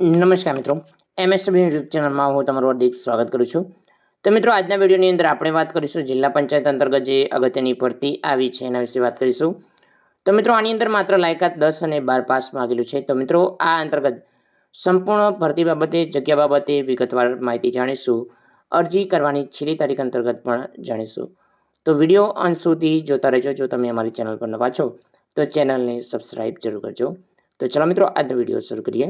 નમસ્કાર મિત્રો. MSW YouTube ચેનલમાં હું તમારું હાર્દિક સ્વાગત કરું છું. તો મિત્રો, આજના વિડીયોની અંદર આપણે વાત કરીશું જિલ્લા પંચાયત અંતર્ગત જે અગત્યની ભરતી આવી છે એના વિશે વાત કરીશું. તો મિત્રો, આની અંદર માત્ર લાયકાત દસ અને બાર પાસ માગેલું છે. તો મિત્રો, આ અંતર્ગત સંપૂર્ણ ભરતી બાબતે, જગ્યા બાબતે વિગતવાર માહિતી જાણીશું. અરજી કરવાની છેલ્લી તારીખ અંતર્ગત પણ જાણીશું. તો વીડિયો અંત સુધી જોતા રહેજો જો તમે અમારી ચેનલ પર નવા છો, તો ચેનલને સબસ્ક્રાઇબ જરૂર કરજો. તો ચાલો મિત્રો, આજનો વીડિયો શરૂ કરીએ.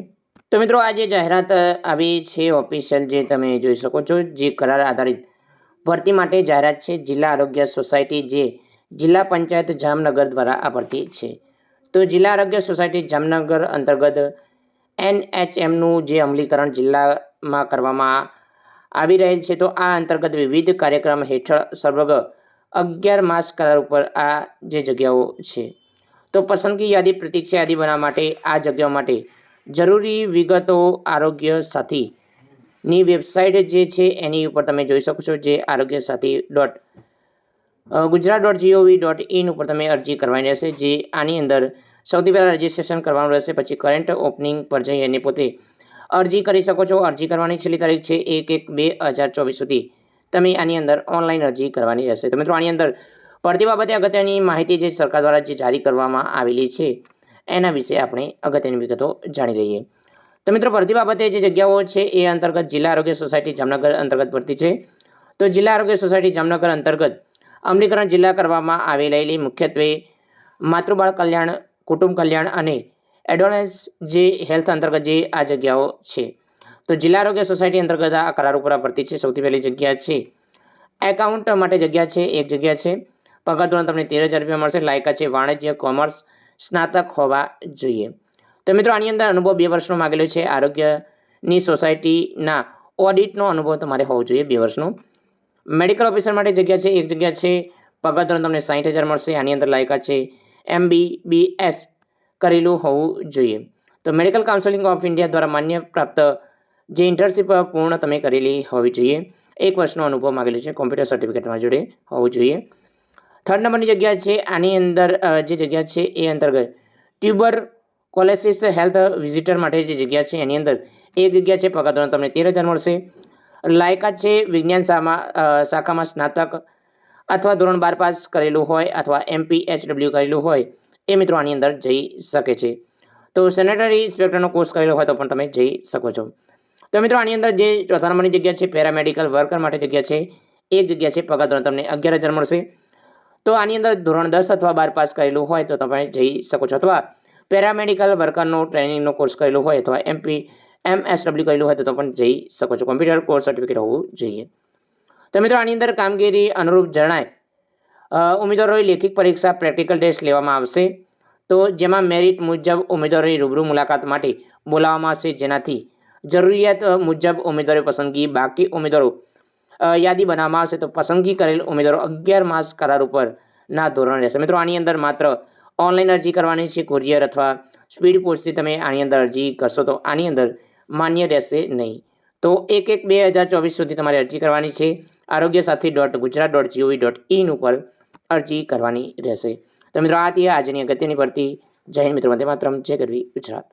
તો મિત્રો આ જે જાહેરાત આવી છે ઓફિશિયલ જે તમે જોઈ શકો છો, જે કરાર આધારિત ભરતી માટે જાહેરાત છે. જિલ્લા આરોગ્ય સોસાયટી જે જિલ્લા પંચાયત જામનગર દ્વારા આ ભરતી છે. તો જિલ્લા આરોગ્ય સોસાયટી જામનગર અંતર્ગત એનએચએમનું જે અમલીકરણ જિલ્લામાં કરવામાં આવી રહેલ છે, તો આ અંતર્ગત વિવિધ કાર્યક્રમ હેઠળ સર્વગ અગિયાર માસ કરાર ઉપર આ જે જગ્યાઓ છે. તો પસંદગી યાદી, પ્રતીક્ષા યાદી બનાવવા માટે આ જગ્યાઓ માટે જરૂરી વિગતો આરોગ્ય સાથીની વેબસાઇટ જે છે, એની ઉપર તમે જોઈ શકો છો જે Arogya Sathi dot Gujarat dot G O V dot in ઉપર તમે અરજી કરવાની રહેશે, જે આની અંદર સૌથી પહેલાં રજિસ્ટ્રેશન કરવાનું રહેશે, પછી કરંટ ઓપનિંગ પર જઈ અને પોતે અરજી કરી શકો છો. અરજી કરવાની છેલ્લી તારીખ છે એક એક બે હજાર ચોવીસ સુધી. તમે આની અંદર ઓનલાઈન અરજી કરવાની રહેશે. તો મિત્રો, આની અંદર પડતી બાબતે અગત્યની માહિતી જે સરકાર દ્વારા જે જારી કરવામાં આવેલી છે એના વિશે આપણે અગત્યની વિગતો જાણી લઈએ. તો મિત્રો ભરતી બાબતે જે જગ્યાઓ છે એ અંતર્ગત જિલ્લા આરોગ્ય સોસાયટી જામનગર અંતર્ગત ભરતી છે. તો જિલ્લા આરોગ્ય સોસાયટી જામનગર અંતર્ગત અમલીકરણ જિલ્લા કરવામાં આવેલી મુખ્યત્વે માતૃબાળ કલ્યાણ, કુટુંબ કલ્યાણ અને એડોલેન્સ જે હેલ્થ અંતર્ગત જે આ જગ્યાઓ છે. તો જિલ્લા આરોગ્ય સોસાયટી અંતર્ગત આ કરાર ઉપર ભરતી છે. સૌથી પહેલી જગ્યા છે એકાઉન્ટ માટે જગ્યા છે. એક જગ્યા છે. પગાર ધોરણ તમને તેર હજાર રૂપિયા મળશે. લાયકા છે વાણિજ્ય, કોમર્સ સ્નાતક હોવા જોઈએ. તો મિત્રો, આની અંદર અનુભવ બે વર્ષનો માગેલો છે. આરોગ્યની સોસાયટીના ઓડિટનો અનુભવ તમારે હોવો જોઈએ બે વર્ષનો. મેડિકલ ઓફિસર માટે જગ્યા છે. એક જગ્યા છે પગાર ધોરણ તમને સાઠ હજાર મળશે. આની અંદર લાયકાત છે એમ કરેલું હોવું જોઈએ. તો મેડિકલ કાઉન્સિલિંગ ઓફ ઇન્ડિયા દ્વારા માન્ય પ્રાપ્ત જે ઇન્ટર્નશીપ પૂર્ણ તમે કરેલી હોવી જોઈએ. એક વર્ષનો અનુભવ માગેલો છે. કોમ્પ્યુટર સર્ટિફિકેટ તમારી જોડે હોવું જોઈએ. થર્ડ નંબરની જગ્યા છે, આની અંદર જે જગ્યા છે એ અંતર્ગત. ટ્યુબર કોલેસિસ હેલ્થ વિઝિટર માટે જે જગ્યા છે એની અંદર એક જગ્યા છે, પગાર ધોરણ તમને તેર હજાર મળશે. લાયકાત છે, વિજ્ઞાન શાખામાં સ્નાતક અથવા ધોરણ બાર પાસ કરેલું હોય અથવા એમપી એચડબલ્યુ કરેલું હોય, એ મિત્રો આની અંદર જઈ શકે છે. તો સેનેટરી ઇન્સ્પેક્ટરનો કોર્સ કરેલો હોય તો પણ તમે જઈ શકો છો. તો મિત્રો આની અંદર જે ચોથા નંબરની જગ્યા છે પેરામેડિકલ વર્કર માટે જગ્યા છે એક જગ્યા છે, પગાર ધોરણ તમને અગિયાર હજાર મળશે. તો આની અંદર ધોરણ દસ અથવા બાર પાસ કરેલું હોય તો તમે જઈ શકો છો. અથવા પેરામેડિકલ વર્કરનો ટ્રેનિંગનો કોર્સ કરેલો હોય અથવા એમપી એમ એસ ડબલ્યુ કરેલું હોય તો તમે જઈ શકો છો. કોમ્પ્યુટર કોર્સ સર્ટિફિકેટ હોવું જોઈએ. તો મિત્રો આની અંદર કામગીરી અનુરૂપ જણાય. ઉમેદવારોએ લેખિત પરીક્ષા પ્રેક્ટિકલ ટેસ્ટ લેવામાં આવશે. તો જેમાં મેરિટ મુજબ ઉમેદવારોની રૂબરૂ મુલાકાત માટે બોલાવવામાં આવશે. જેનાથી જરૂરિયાત મુજબ ઉમેદવારો પસંદગી બાકી ઉમેદવારો યાદી બનાવવામાં આવશે તો પસંદગી કરેલ ઉમેદવારો અગિયાર માસ કરાર ઉપર ના ધોરણ રહેશે. મિત્રો, આની અંદર માત્ર ઓનલાઈન અરજી કરવાની છે કુરિયર અથવા સ્પીડ પોસ્ટથી તમે આની અંદર અરજી કરશો તો આની અંદર માન્ય રહેશે નહીં. તો એક એક બે હજાર ચોવીસ સુધી તમારે અરજી કરવાની છે. Arogya Sathi dot Gujarat dot G O V dot in ઉપર અરજી કરવાની રહેશે. તો મિત્રો, આ હતી આજની અગત્યની પરથી જય મિત્રો, વંદે માત્ર જય કરવી ગુજરાત.